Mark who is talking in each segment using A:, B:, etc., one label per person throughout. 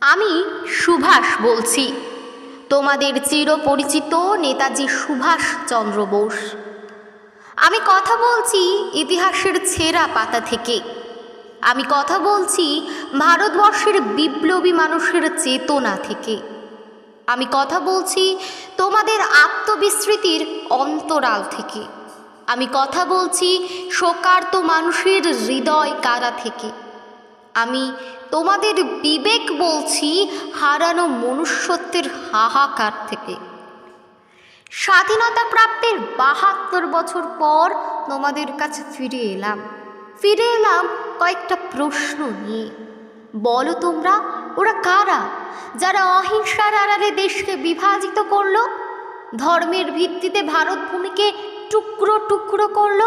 A: আমি সুভাষ বলছি। তোমাদের চিরপরিচিত নেতাজি সুভাষ চন্দ্র বোস। আমি কথা বলছি ইতিহাসের ছেঁড়া পাতা থেকে। আমি কথা বলছি ভারতবর্ষের বিপ্লবী মানুষের চেতনা থেকে। আমি কথা বলছি তোমাদের আত্মবিস্মৃতির অন্তরাল থেকে। আমি কথা বলছি শোকার্ত মানুষের হৃদয় কারা থেকে। আমি তোমাদের বিবেক বলছি হারানো মনুষ্যত্বের হাহাকার থেকে। স্বাধীনতা প্রাপ্তির বাহাত্তর বছর পর তোমাদের কাছে ফিরে এলাম। ফিরে এলাম কয়েকটা প্রশ্ন নিয়ে। বলো তোমরা, ওরা কারা যারা অহিংসার আড়ালে দেশকে বিভাজিত করল? ধর্মের ভিত্তিতে ভারত ভূমিকে টুকরো টুকরো করল?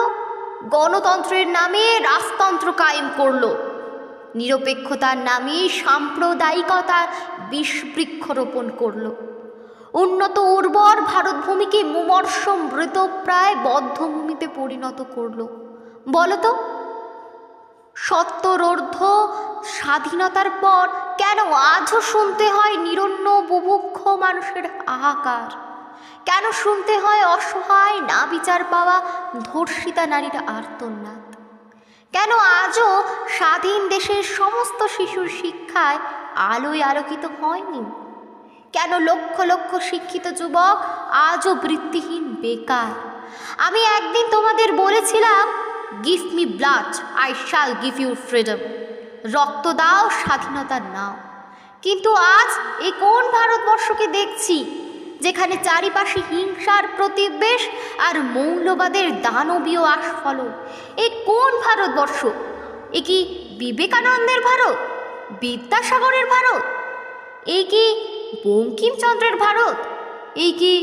A: গণতন্ত্রের নামে রাজতন্ত্র কায়েম করল? নিরপেক্ষতার নামে সাম্প্রদায়িকতা বিষ বৃক্ষরোপণ করল। উন্নত উর্বর ভারতভূমিকে মুমর্ষ মৃতপ্রায় বদ্ধভূমিতে পরিণত করল। বলতো সত্তরর্ধ স্বাধীনতার পর কেন আজও শুনতে হয় নিরন্ন বুভুক্ষ মানুষের হাহাকার? কেন শুনতে হয় অসহায় না বিচার পাওয়া ধর্ষিতা নারীর আর্তনাদ? কেন আজও স্বাধীন দেশের সমস্ত শিশুর শিক্ষায় আলোয় আলোকিত হয়নি। কেন লক্ষ লক্ষ শিক্ষিত যুবক আজও বৃত্তিহীন, বেকার? আমি একদিন তোমাদের বলেছিলাম give me blood I shall give you freedom রক্ত দাও, স্বাধীনতা নাও। কিন্তু আজ এই কোন ভারতবর্ষকে দেখছি, যেখানে চারিপাশে হিংসার প্রতিবেশ আর মৌলবাদের দানবীয় আস্ফলন? এ কোন ভারতবর্ষ এ কি বিবেকানন্দের ভারত? বিদ্যাসাগরের ভারত? এই কি বঙ্কিমচন্দ্রের ভারত? এই কি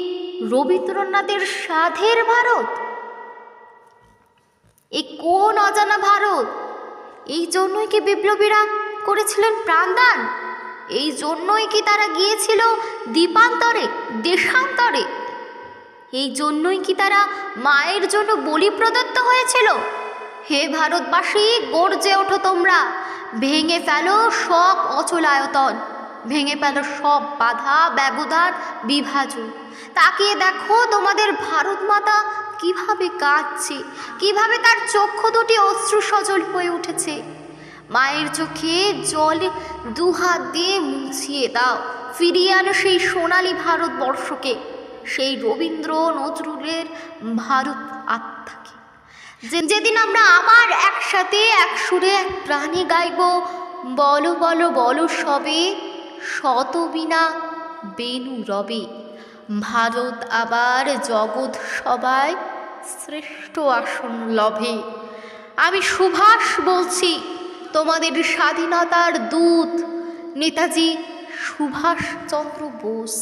A: রবীন্দ্রনাথের সাধের ভারত? এ কোন অজানা ভারত? এই জন্যই কি বিপ্লবীরা করেছিলেন প্রাণদান? এই জন্যই কি তারা গিয়েছিল দ্বীপান্তরে দেশান্তরে? এই জন্যই কি তারা মায়ের জন্য বলি প্রদত্ত হয়েছিল? হে ভারতবাসী, গর্জে ওঠো তোমরা। ভেঙে ফেলো সব অচলায়তন ভেঙে ফেলো সব বাধা, ব্যবধান, বিভাজন। তাকিয়ে দেখো তোমাদের ভারত মাতা কীভাবে কাঁদছে, কীভাবে তার চক্ষু দুটি অশ্রু সজল হয়ে উঠেছে। মায়ের চোখে জল দুহাত দিয়ে মুছিয়ে দাও, ফিরিয়ে আনো সেই সোনালি ভারতবর্ষকে। সেই রবীন্দ্র নজরুলের ভারত আত্মাকে। যেদিন আমরা আবার একসাথে এক সুরে এক প্রাণে গাইব, বলো বলো বলো সবে শতবিনা বেনু রবে। ভারত আবার জগৎ সবাই শ্রেষ্ঠ আসন লভে। আমি সুভাষ বলছি, তোমাদের স্বাধীনতার দূত নেতাজি সুভাষচন্দ্র বোস।